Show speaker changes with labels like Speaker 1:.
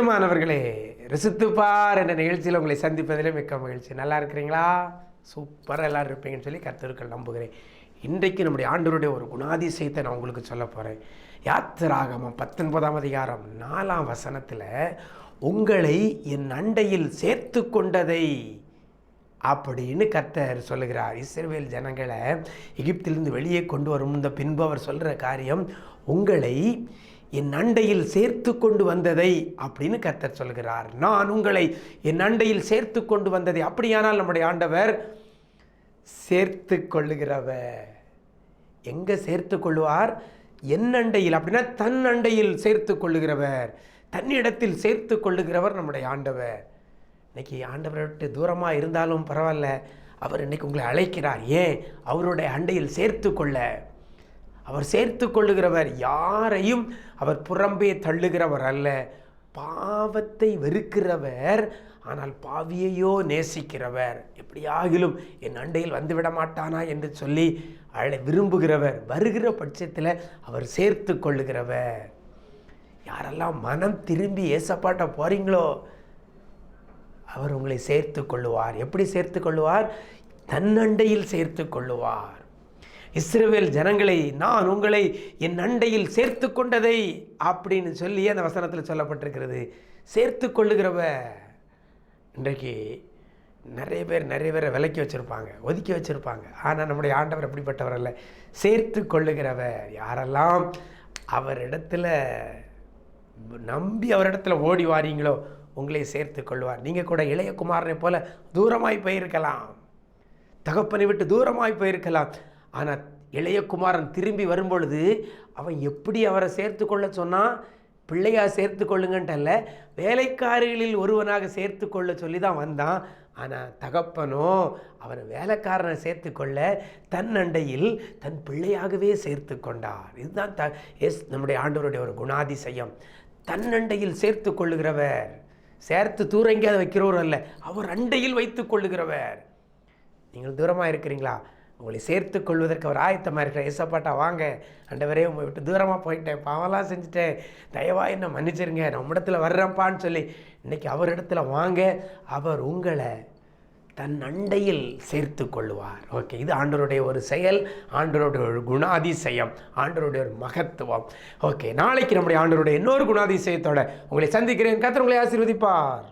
Speaker 1: பிரியமானவர்களே ரிசித்துப்பார் என்ற நிகழ்ச்சியில் உங்களை சந்திப்பதில் மிக்க மகிழ்ச்சி. நல்லா இருக்கிறீங்களா? சூப்பராக எல்லாரும் இருப்பீங்கன்னு சொல்லி கருத்துருக்கள் நம்புகிறேன். இன்றைக்கு நம்முடைய ஆண்டோருடைய ஒரு குணாதிசயத்தை நான் உங்களுக்கு சொல்ல போகிறேன் யாத்திராகமம் பத்தொன்பதாம் அதிகாரம் நாலாம் வசனத்தில் உங்களை என் அண்டையில் சேர்த்து கொண்டதை அப்படின்னு கர்த்தர் சொல்லுகிறார். இஸ்ரேல் ஜனங்களை எகிப்திலிருந்து வெளியே கொண்டு வரும் இந்த பின்பு அவர் சொல்கிற காரியம் உங்களை என் அண்டையில் சேர்த்து கொண்டு வந்ததை அப்படின்னு கர்த்தர் சொல்கிறார். நான் உங்களை என் அண்டையில் சேர்த்து கொண்டு வந்ததை அப்படியானால் நம்முடைய ஆண்டவர் சேர்த்து கொள்ளுகிறவர். எங்கே சேர்த்து கொள்வார் என் அண்டையில். அப்படின்னா தன் அண்டையில் சேர்த்து கொள்ளுகிறவர். தன்னிடத்தில் சேர்த்து கொள்ளுகிறவர் நம்முடைய ஆண்டவர். இன்னைக்கு ஆண்டவரை விட்டு தூரமாக இருந்தாலும் பரவாயில்ல. அவர் இன்னைக்கு உங்களை அழைக்கிறார். ஏன்? அவருடைய அண்டையில் சேர்த்து கொள்ள. அவர் சேர்த்து கொள்ளுகிறவர் யாரையும் அவர் புறம்பே தள்ளுகிறவர் அல்ல. பாவத்தை வெறுக்கிறவர் ஆனால் பாவியையோ நேசிக்கிறவர். எப்படியாகிலும் என் அண்டையில் வந்துவிட மாட்டானா என்று சொல்லி அழை விரும்புகிறவர். வருகிற பட்சத்தில் அவர் சேர்த்து கொள்ளுகிறவர் யாரெல்லாம் மனம் திரும்பி ஏசப்பாட்ட போகிறீங்களோ அவர் உங்களை சேர்த்து கொள்ளுவார் எப்படி சேர்த்து கொள்ளுவார் தன்னண்டையில் சேர்த்து கொள்ளுவார் இஸ்ரேவேல் ஜனங்களை நான் உங்களை என் அண்டையில் சேர்த்து கொண்டதை அப்படின்னு சொல்லி அந்த வசனத்தில் சொல்லப்பட்டிருக்கிறது. சேர்த்து கொள்ளுகிறவ இன்றைக்கு நிறைய பேர் நிறைய பேரை விலக்கி வச்சுருப்பாங்க ஒதுக்கி வச்சுருப்பாங்க. ஆனால் நம்முடைய ஆண்டவர் அப்படிப்பட்டவர் அல்ல. சேர்த்து கொள்ளுகிறவர் யாரெல்லாம் அவரிடத்துல நம்பி அவரிடத்துல ஓடி வாரீங்களோ உங்களை சேர்த்து கொள்வார் நீங்கள் கூட இளைய குமாரனை போல தூரமாய் போயிருக்கலாம். தகப்பனை விட்டு தூரமாய் போயிருக்கலாம். ஆனால் இளையகுமாரன் திரும்பி வரும்பொழுது அவன் எப்படி அவரை சேர்த்து கொள்ள சொன்னான்? பிள்ளையாக சேர்த்து கொள்ளுங்கன்ட்டல்ல வேலைக்காரிகளில் ஒருவனாக சேர்த்து கொள்ள சொல்லி தான் வந்தான். ஆனால் தகப்பனோ அவனை வேலைக்காரனை சேர்த்து கொள்ள தன் அண்டையில் தன் பிள்ளையாகவே சேர்த்து கொண்டார். இதுதான் த எஸ் நம்முடைய ஆண்டவருடைய ஒரு குணாதிசயம். தன் அண்டையில் சேர்த்து கொள்ளுகிறவர் சேர்த்து தூர எங்கேயாவது வைக்கிறவர் அல்ல அவர் அண்டையில் வைத்து கொள்ளுகிறவர். நீங்கள் தூரமாக இருக்கிறீங்களா? உங்களை சேர்த்து கொள்வதற்கு அவர் ஆயத்தமாக இருக்கிற ஏசப்பாட்டா வாங்க. அண்டவரே உங்களை விட்டு தூரமாக போயிட்டேன். பாவம்லாம் செஞ்சுட்டேன். தயவாக என்ன மன்னிச்சிருங்க. நம்ம இடத்துல வர்றேன்ப்பான்னு சொல்லி இன்னைக்கு அவர் இடத்துல வாங்க. அவர் உங்களை தன் அண்டையில் சேர்த்து கொள்வார் ஓகே இது ஆண்டவருடைய ஒரு செயல் ஆண்டவருடைய ஒரு குணாதிசயம் ஆண்டவருடைய ஒரு மகத்துவம். ஓகே நாளைக்கு நம்முடைய ஆண்டவருடைய இன்னொரு குணாதிசயத்தோட உங்களை சந்திக்கிறேன். கத்திர உங்களை ஆசீர்வதிப்பார்.